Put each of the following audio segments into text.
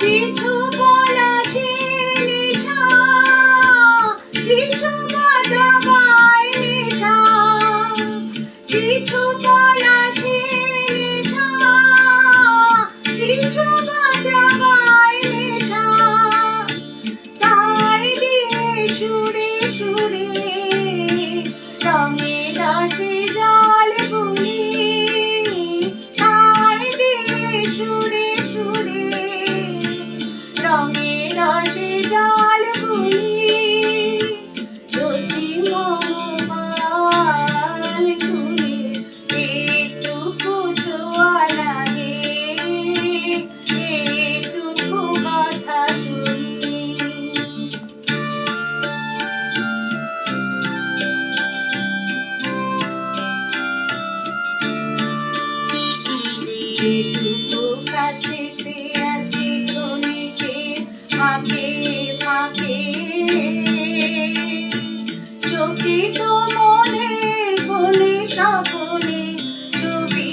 Be. যেটুকু কাছেতে আছে ক্ষণিকে ফাঁকে ফাঁকে চোখে তো মনে বলে সকলে ছবি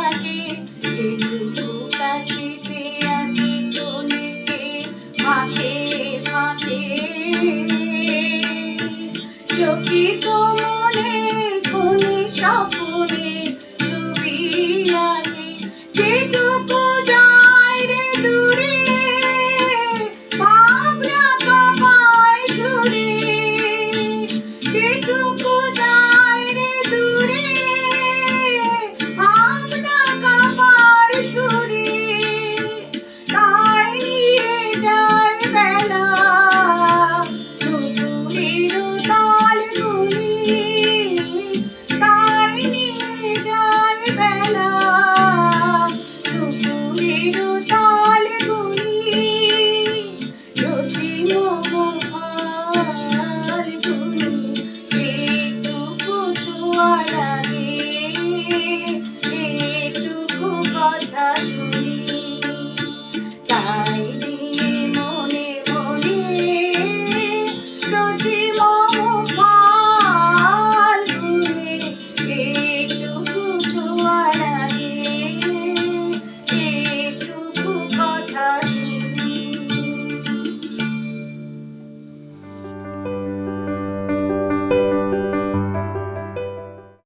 আগে যেটুকু কাছেতে আছে ক্ষণিকে ফাঁকে ফাঁকে চোখে তো মনে ছবি যায় রে দূরে no more.